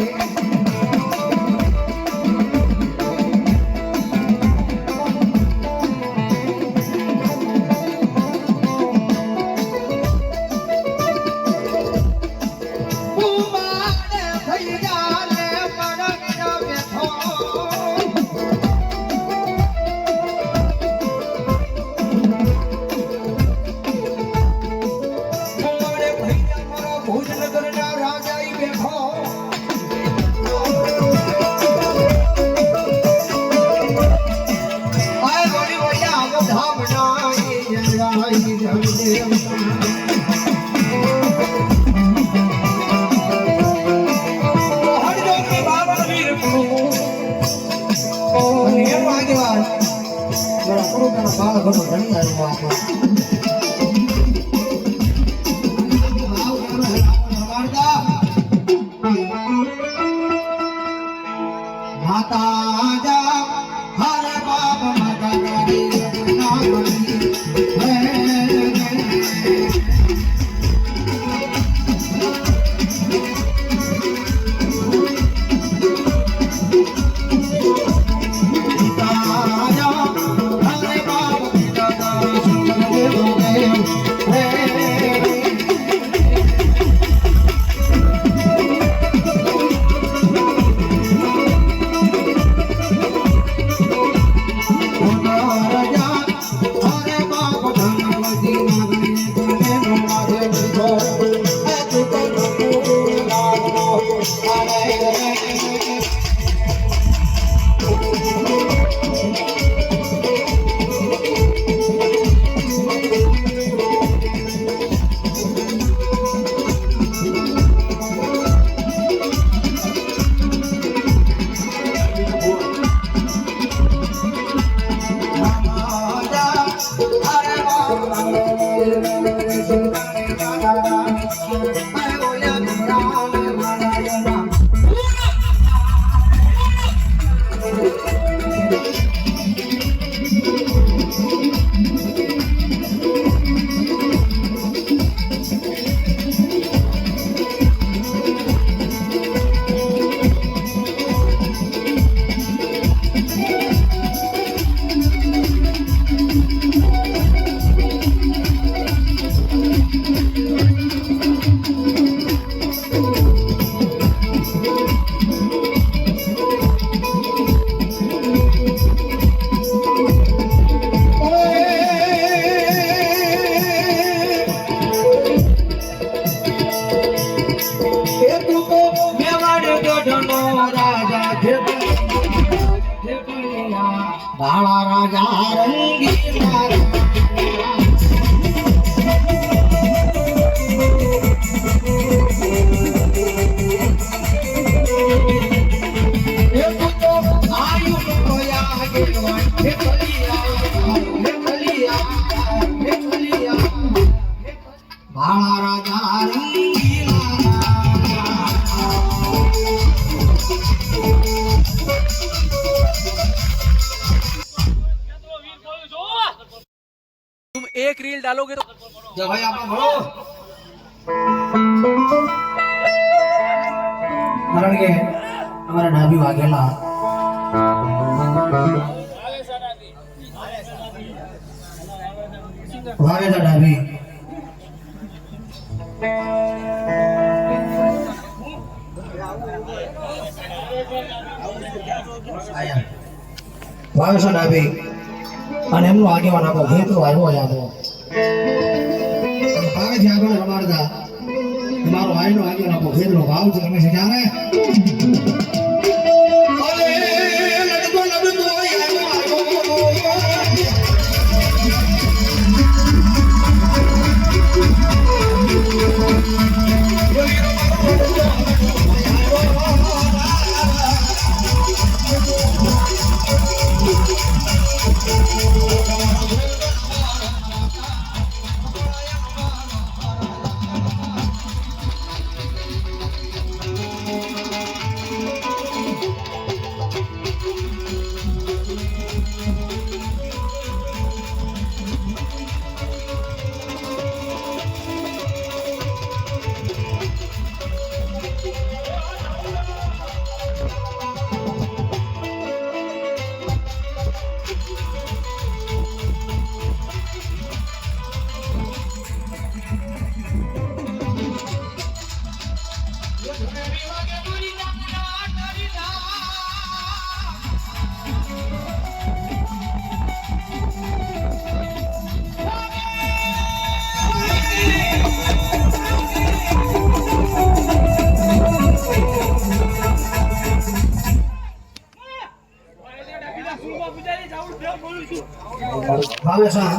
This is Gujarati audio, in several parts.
Amém. પુરુષના બાળ ઘણો ઘણી આવ્યો Oh. एक रील डालोगे तो જો ભાઈ આપણે ભણો કારણ કે અમારા ડાબી વાગેલા વાગેલા ડાબી આયા વાવેસા ડાબી અને એમનો આગેવાન આપણો ભેત્રો આવ્યો યાદો ભાવે છે આગળ રમાડતા. મારો આઈનો આગળ આપો ભેદનો ભાવ છે. તમે છે ક્યારે ભાવે શાહ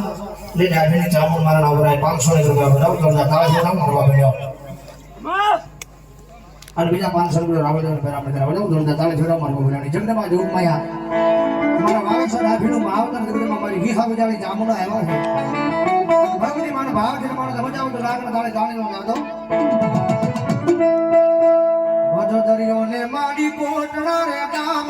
લીધા ચામુંડ મારા નામ પાંચસો રૂપિયા બરાબર તમને કાળજી નામ કરવા મળ્યો અને બીજા પાંચસો રૂપિયા રાવણ કરાવવા જાઉં. તો તાળા જેવા મારવા મળ્યા જગદમાં જોગ માયા મારા ભાવેશા રાભીનું માવતર જગદમાં મારી વિહા બજાડી ચામુંડા આવ્યો છે. ભગવતી માનો ભાવ છે મારો સમજાવ જાવ તો લાગણ તાળે જાણી લો જાતો દરિયો ને માડી કોટડા રે ગામ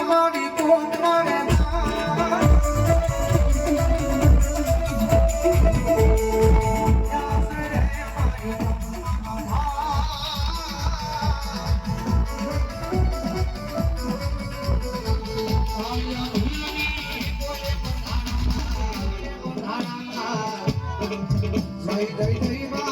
જય જય જય મારી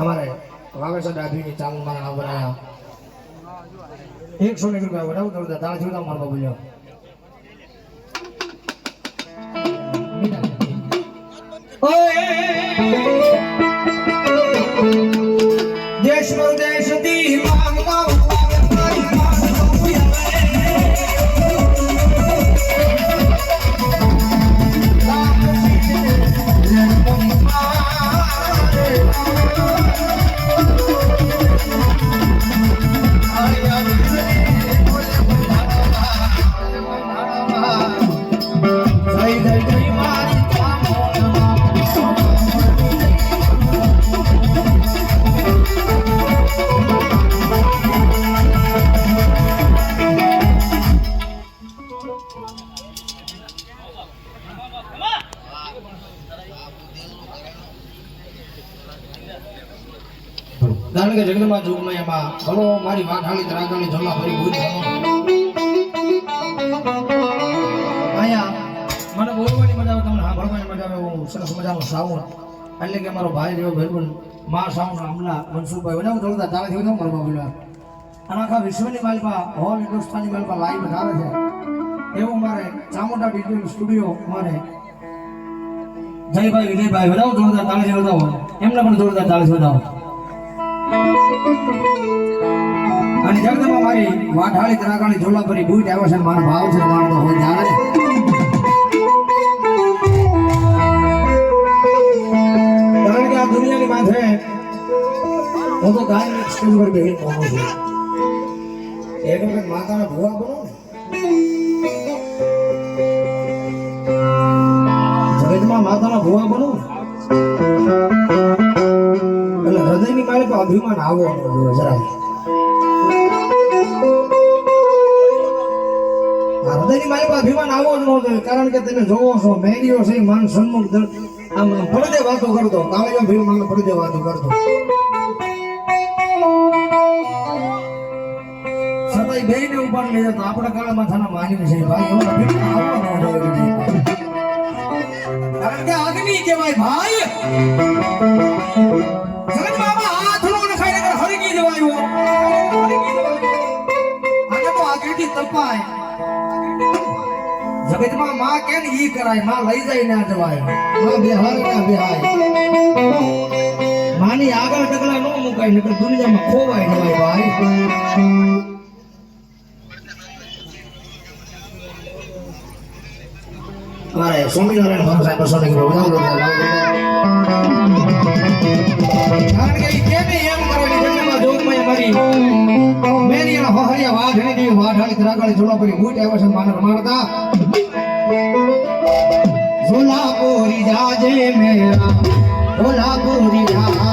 અમારે વાવેસર ડાભીની ચાલુ મારા નામ બનાવ્યા એકસો એક રૂપિયા વડાવું તો તારા જોતા મારો બોલ્યો કે જગદમાં એમાં ઘણો મારી વાઘાળી ત્રાગાળી જમા ફરી અહીંયા મને બોલવાની મજા આવે, તમને સાંભળવાની મજા આવે, હું સરસ મજાનો શ્રાવણ. એટલે કે મારો ભાઈ રહ્યો ભાઈબંધ મા શ્રાવણ, હમણાં મનસુખભાઈ બનાવું થોડું તારે થયું મળવા બોલ્યા અને આખા વિશ્વની માલપા હોલ હિન્દુસ્તાની માલપા લાઈવ આવે છે. એવું મારે ચામુંડા ડિજિટલ સ્ટુડિયો મારે જયભાઈ, વિજયભાઈ વધાવો જોરદાર તાળી વધાવો એમને પણ જોરદાર તાળી વધાવો અને જગદમાં મારી વાઢાળી ત્રાગાળી ઝોલા ભરી બૂટ આવ્યો છે મારો ભાવ છે મારો તો હોય જાણે કારણ કે આ દુનિયાની માથે હું તો ગાય સ્કૂલ પર બેહી પહોંચું છું. એક વખત માતાના ભૂવા બનો ને. જગતમાં માતાના ભૂવા બનો ને. મારે અભિમાન આવો ન છો માન સન્મુખ આમ આમ છે. ભાઈ એવો અભિમાન કે અગ્નિ ભાઈ. આગળથી જગતમાં માં કે ને ઈ કરાય? માં લઈ જાય ના જવાય. માં બેહાર ના બેહાય. માની આગળ ડગલા નો મુકાય, નકર દુનિયામાં ખોવાય જવાય ભાઈ. મારે સ્વામિનારાયણ ભગવાન સાહેબ બસો ને બધા દો. કારણ કે કેમે એમ કરવાની જન્મમાં જોગમાં મારી મેરી હોહરિયા વાઘણી ની વાઢાળી ત્રાગાળી ઝોલા પડી મૂટ આવ્યા છે માનર મારતા સોલાપુરી જાજે મેરા સોલાપુરી જાજે.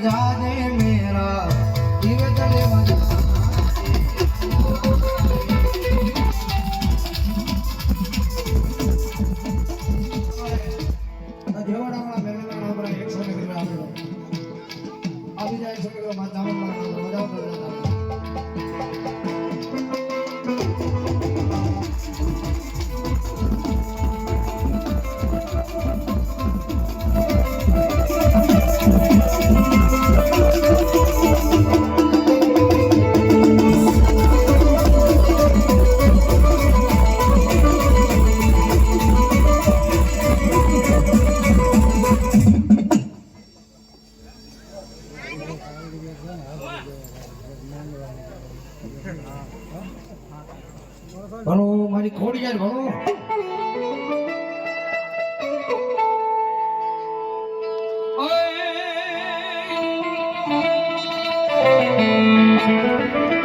જાજે મેરા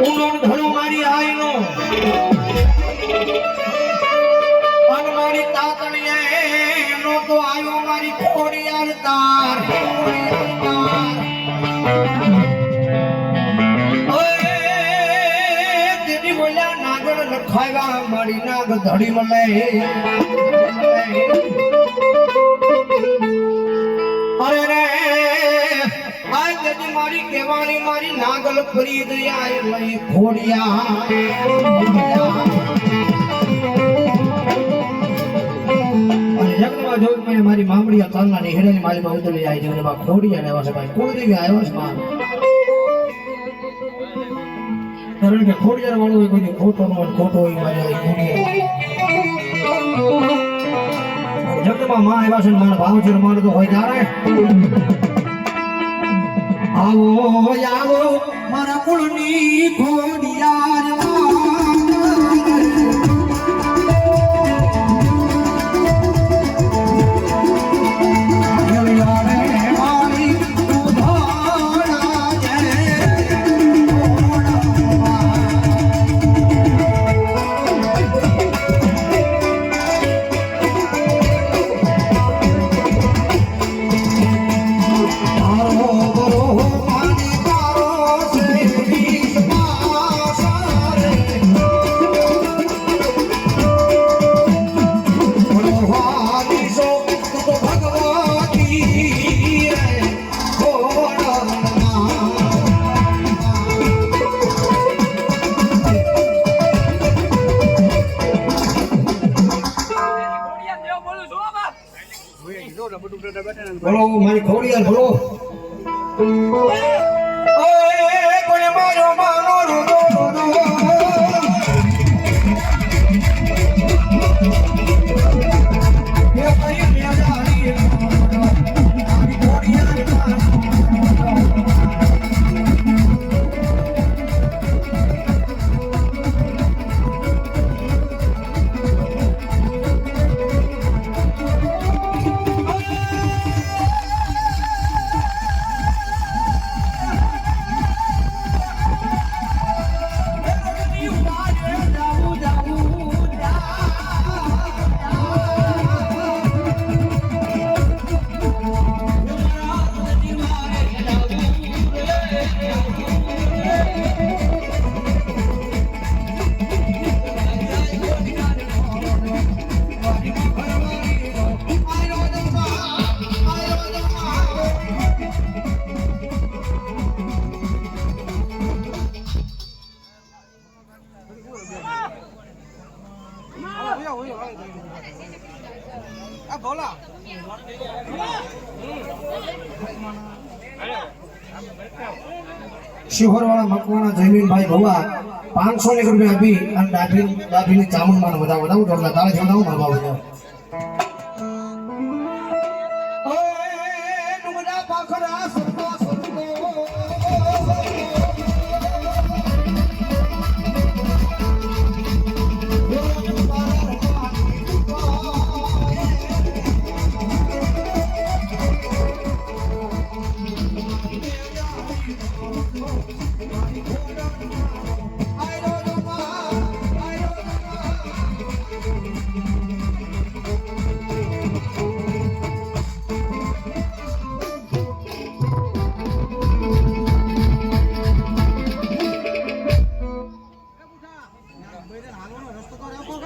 ઉનોન ધણો મારી આઈનો. અન મારી તાતણીએ નો તો આયો મારી ખોડિયાર તાર. લખાવ્યા, મારી નાગ ધડી મળે મારી કહેવાની મારી નાગલ ફરી ગયા લઈ ખોડિયા. મારી મામડીયા તલના ની મારી માં ઉતરી જાય છે અને બા ખોડિયા લેવા છે ભાઈ. કારણ કે ખોટો ખોટો હોય મારી ખોડિયાર આવ્યા છે. મારા ભાવ છે મારે તો હોય ત્યારે. આવો આવો મારા કુળની ખોડિયાર ભલો શિહોરવાળા મકવાના જયમીનભાઈ ભવા પાંચસો એક રૂપિયા આપી અને ડાભી ડાભીની ચામુંડમાં બધા બધા જોડતા તારે જોડાવું મારવા બધા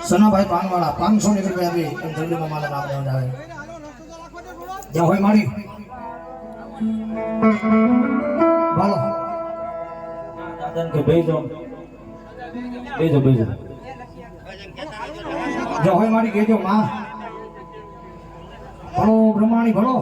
સનાભાઈ પાનવાળા પાંચસો ની રૂપિયા આપી એમ જલ્દીમાં મારા નામ આવે જ્યાં હોય મારી. બોલો. બેજો બેજો જો હોય મારી કહેજો માં. ભણો બ્રહ્માણી ભણો